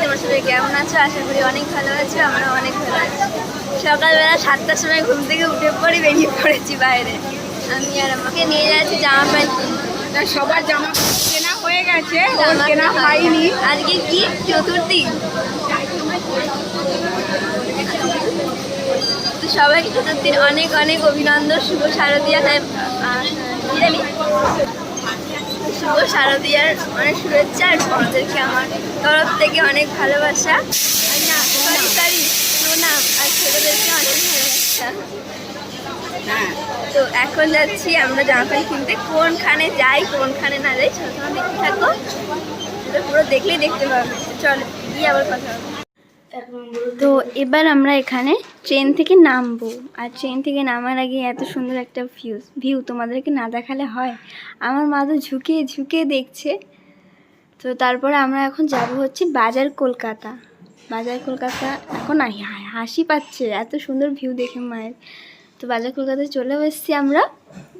তোমার সবাই কেমন আছো? আশা করি অনেক ভালো আছো আমরা অনেক ভালো আছি। সকালবেলা সাতটার সময় ঘুম থেকে উঠে পড়ে বেরিয়ে পড়েছি বাইরে। আমি আর আমাকে নিয়ে যাচ্ছি জামা প্যান্ট সবার জামা কেনা হয়ে গেছে কেনা হয়নি। আজকে কি? চতুর্থী। তো সবাইকে চতুর্থীর অনেক অনেক অভিনন্দন শুভ শারদীয়া তাই জানি। শুভ শারদীয়ার অনেক শুভেচ্ছা আর তোমাদেরকে আমার তরফ থেকে অনেক ভালোবাসা। না আর ছোটোদেরকে অনেক ভালোবাসা। তো এখন যাচ্ছি আমরা জামা প্যান্ট কিনতে। কোনখানে যাই, কোনখানে না যাই ছোটো দেখতে থাকো। পুরো দেখলেই দেখতে পাবে চলো, গিয়ে আবার কথা হবে। তো এবার আমরা এখানে ট্রেন থেকে নামবো। আর ট্রেন থেকে নামার আগে এত সুন্দর একটা ভিউ ভিউ তোমাদেরকে না দেখালে হয়? আমার মা তো ঝুঁকে ঝুঁকে দেখছে। তো তারপরে আমরা এখন যাব হচ্ছে বাজার কলকাতা। বাজার কলকাতা এখন হাসি পাচ্ছে। এত সুন্দর ভিউ দেখে মায়ের। তো বাজার কলকাতায় চলেও এসেছি আমরা।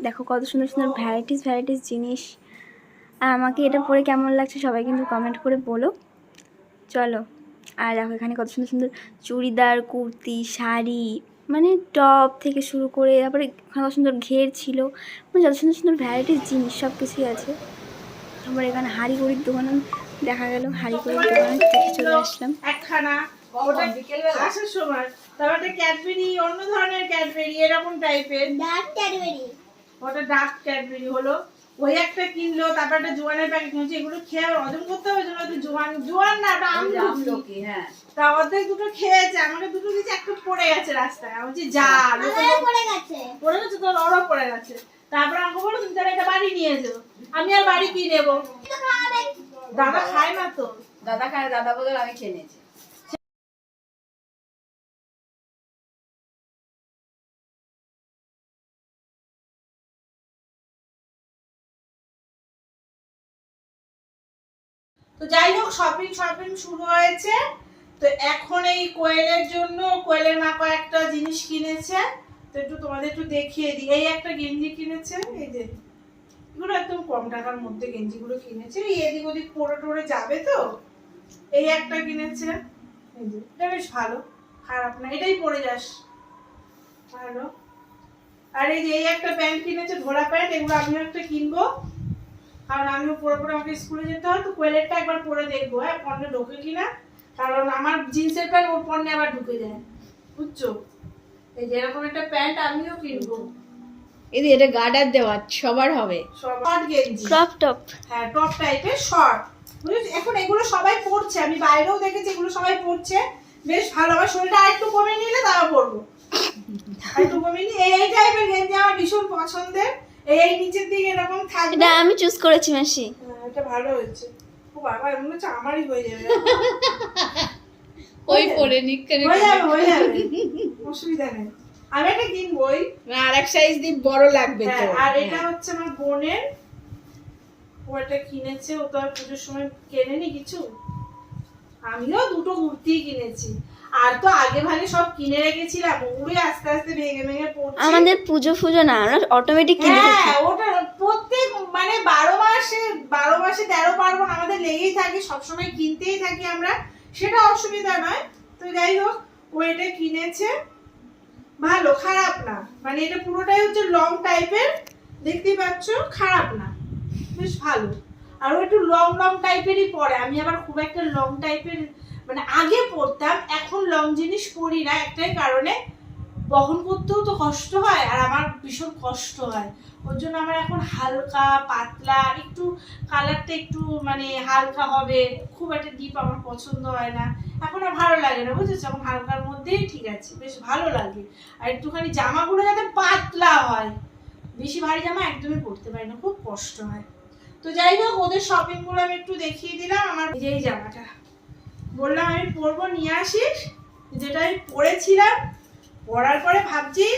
দেখো কত সুন্দর সুন্দর ভ্যারাইটিস ভ্যারাইটিস জিনিস। আর আমাকে এটা পরে কেমন লাগছে সবাই কিন্তু কমেন্ট করে বলো। চলো। আর দেখো এখানে কত সুন্দর সুন্দর চুড়িদার কুর্তি শাড়ি মানে টপ থেকে শুরু করে তারপরে এখানে কত সুন্দর ঘের ছিল। মানে যত সুন্দর সুন্দর ভ্যারাইটিস জিনিস সব কিছুই আছে। তারপরে এখানে হাঁড়ি কুড়ির দোকান দেখা গেল হাঁড়ি কুড়ির দোকানে থেকে চলে আসলাম। ওটা আসার সময়। তারপর একটা ক্যাডবেরি অন্য ধরনের ক্যাডবেরি এরকম টাইপের ওটা ডার্ক ক্যাডবেরি হলো। ওই একটা কিনলো তারপর একটা জোয়ানের প্যাকেট কিনছে এগুলো খেয়ে হজম করতে হবে জন্য জোয়ান জোয়ান না ওটা আমলকি হ্যাঁ। তা অর্ধেক দুটো খেয়েছে আমাকে দুটো দিচ্ছে একটা পড়ে গেছে রাস্তায়। আমি বলছি যা লোকে পড়ে গেছে। তোর ওরও পড়ে গেছে। তারপর আমাকে বলো তুমি তাহলে এটা বাড়ি নিয়ে যাও আমি আর বাড়ি কি নেব? দাদা খায় না তো। দাদা খায় দাদা বদল আমি খেয়ে নিয়েছি। তো যাই হোক শপিং শপিং শুরু হয়েছে। তো এখন এই কোয়েলের জন্য, কোয়েলের মা কয়েকটা জিনিস কিনেছে। তো একটু তোমাদের একটু দেখিয়ে দিই। এই একটা গেঞ্জি কিনেছে এই যে, এগুলো একদম কম টাকার মধ্যে গেঞ্জিগুলো কিনেছে। এই এদিক ওদিক পরে টোরে যাবে তো? এই একটা কিনেছে। এই যে, এটা বেশ ভালো। খারাপ না, এটাই পরে যাস। ভালো। আর এই যে, এই একটা প্যান্ট কিনেছে ঘোড়া প্যান্ট, এগুলো আমিও একটা কিনবো। কারণ আমিও পরে পরে আমাকে স্কুলে যেতে হয় তো কোয়েলেরটা একবার পরে দেখব হ্যাঁ পণ্যে ঢোকে কিনা। কারণ আমার জিন্সের প্যান্ট ওর পণ্যে আবার ঢুকে যায় বুঝছ? এই যে এরকম একটা প্যান্ট আমিও কিনবো। এই এটা গার্ডার দেওয়া সবার হবে। শর্ট গেঞ্জি। ক্রপ টপ হ্যাঁ টপ টাইপের শর্ট বুঝেছ? এখন এগুলো সবাই পরছে আমি বাইরেও দেখেছি এগুলো সবাই পরছে। বেশ ভালো আমার শরীরটা আরেকটু কমে নিলে তাও পরবো। আরেকটু কমে নিয়ে এই এই টাইপের গেঞ্জি আমার ভীষণ পছন্দের। এই নিচের দিকে এরকম থাকবে? এটা আমি চুজ করেছি মাসি। হ্যাঁ, এটা ভালো হয়েছে। ও বাবা মনে হচ্ছে আমারই হয়ে যাবে। ওই পরে হয়ে যাবে হয়ে যাবে। অসুবিধা নেই। আমি একটা কিনবই আর এক সাইজ দিয়ে বড় লাগবে তো। হ্যাঁ, আর এটা হচ্ছে আমার বোনের। ও এটা কিনেছে ও তো আর পুজোর সময় কেনেনি কিছু। আমিও দুটো কুর্তি কিনেছি। আর তো আগে ভাগে সব কিনে রেখেছিলাম ওগুলোই আস্তে আস্তে ভেঙে ভেঙে পড়ছে। আমাদের পুজো ফুজো না আমরা অটোমেটিক কিনে হ্যাঁ ওটা প্রত্যেক মানে বারো মাসে বারো মাসে তেরো পার্বণ আমাদের লেগেই থাকে সবসময় কিনতেই থাকি আমরা। সেটা অসুবিধা নয়। তো যাই হোক ও এটা কিনেছে। ভালো খারাপ না। মানে এটা পুরোটাই হচ্ছে লং টাইপের দেখতেই পাচ্ছ খারাপ না। বেশ ভালো। আর ও একটু লং লং টাইপেরই পরে। আমি আবার খুব একটা লং টাইপের মানে আগে পরতাম এখন লং জিনিস পরি না, একটাই কারণে বহন করতেও তো কষ্ট হয় আর আমার ভীষণ কষ্ট হয়। ওর জন্য আমার এখন হালকা, পাতলা, একটু কালারটা একটু মানে হালকা হবে, খুব একটা ডিপ আমার পছন্দ হয় না। এখন আর ভালো লাগে না, বুঝেছ? এখন হালকার মধ্যেই ঠিক আছে, বেশ ভালো লাগে। আর একটুখানি জামাগুলো যাতে পাতলা হয়, বেশি ভারী জামা একদমই পরতে পারি না, খুব কষ্ট হয়। তো যাই হোক, ওদের শপিংগুলো আমি একটু দেখিয়ে দিলাম, আমার এই জামাটা। বললাম, আমি পরবো, নিয়ে আসিস? যেটা আমি পরেছিলাম পরার পরে ভাবছি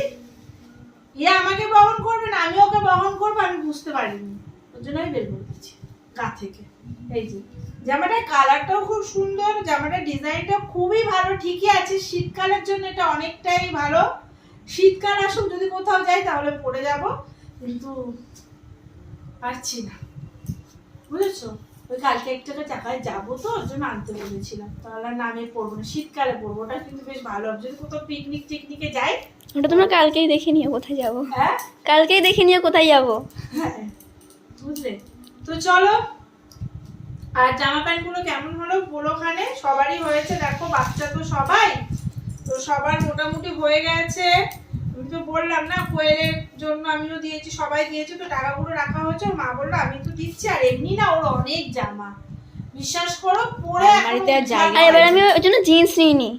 ইয়ে আমাকে বহন করবে না, আমি ওকে বহন করব, আমি বুঝতে পারিনি। ওর জন্য আমি বের করে দিচ্ছি গা থেকে। এই যে, জামাটার কালারটাও খুব সুন্দর, জামাটার ডিজাইনটা খুবই ভালো, ঠিকই আছে। শীতকালের জন্য এটা অনেকটাই ভালো। শীতকাল আসুক, যদি কোথাও যাই, তাহলে পরে যাব। কিন্তু পারছি না। বুঝেছ? ওই কালকে একটা চাকায় যাব তো ওর জন্য আনতে বলেছিলাম। তাহলে নামে পড়ব না শীতকালে পড়ব ওটা কিন্তু বেশ ভালো হবে। যদি কোথাও পিকনিক টিকনিকে যাই। ওটা তোমরা কালকেই দেখে নিও কোথায় যাব। হ্যাঁ? কালকেই দেখে নিও কোথায় যাব। হ্যাঁ বুঝলে? তো চলো আর জামা প্যান্টগুলো কেমন হলো বলোখানে সবারই হয়েছে দেখো বাচ্চা তো সবাই। তো সবার মোটামুটি হয়ে গেছে। আমি তো বললাম না কোয়েলের জন্য আমিও দিয়েছি সবাই দিয়েছে তো টাকাগুলো রাখা হয়েছে। মা বলল আমি তো দিচ্ছি আর এমনি না ওর অনেক জামা। বিশ্বাস করো পরে আলমারিতে আর জায়গা এবার আমি ওই জন্য জিন্স নিইনি।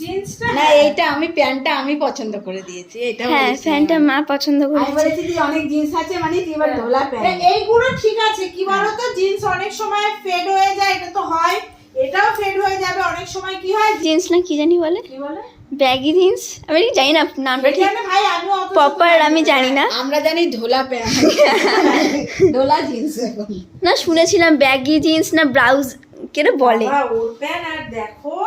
জিন্সটা না এইটা আমি প্যান্টটা আমি পছন্দ করে দিয়েছি এটা হ্যাঁ প্যান্টটা মা পছন্দ আমি বলেছি যে অনেক জিন্স আছে মানে তুই এবার ঢোলা প্যান্ট। এইগুলো ঠিক আছে কি বলতো জিন্স অনেক সময় ফেড হয়ে যায় এটা তো হয়। এটাও ফেড হয়ে যাবে অনেক সময় কি হয়? জিন্স না কি জানি বলে? কি বলে? Baggy jeans? আমি ঠিক জানি না নামটা ঠিক। প্রপার আমি জানি না। আমরা জানি ধোলা প্যান্ট। ঢোলা জিন্স। না শুনেছিলাম ব্যাগি জিন্স না ব্লাউজ কেন বলে? আর দেখো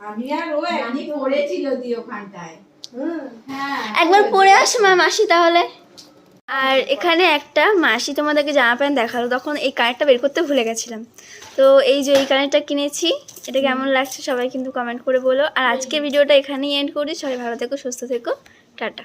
আমি আর ও জানি পড়েছিল দিও ওখানটায়। হুম। হ্যাঁ একবার পরে আসো মা মাসি তাহলে। আর এখানে একটা মাসি তোমাদেরকে জামা প্যান্ট দেখাল তখন এই কানেরটা বের করতে ভুলে গেছিলাম। তো এই যে এই কানেরটা কিনেছি এটা কেমন লাগছে সবাই কিন্তু কমেন্ট করে বলো। আর আজকে ভিডিওটা এখানেই এন্ড করি সবাই ভালো থেকো সুস্থ থেকো টাটা।